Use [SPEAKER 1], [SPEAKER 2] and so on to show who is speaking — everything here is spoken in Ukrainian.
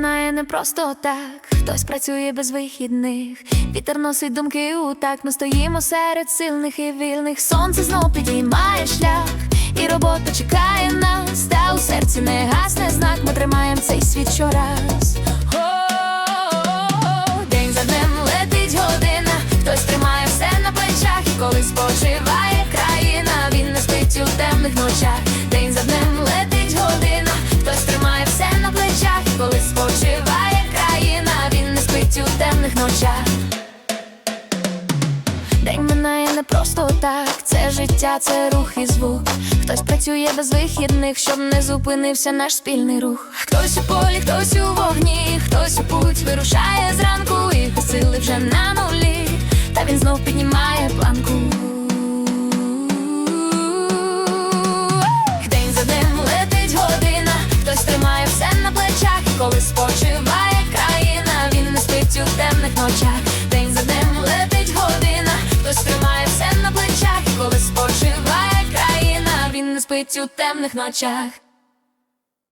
[SPEAKER 1] минає не просто так, хтось працює без вихідних, вітер носить думки у так. Ми стоїмо серед сильних і вільних. Сонце знов підіймає шлях, і робота чекає нас. Та у серці не гасне знак. Ми тримаємо цей світ щораз. О, День за днем летить година, хтось тримає все на плечах, і коли спочиває країна, він не спить у темних ночах. Минає не просто так, це життя, це рух і звук. Хтось працює без вихідних, щоб не зупинився наш спільний рух. Хтось у полі, хтось у вогні, хтось у путь вирушає зранку, і сили вже на нулі, та він знов піднімає планку. День за днем летить година, хтось тримає все на плечах, коли спочиває спить у темних ночах.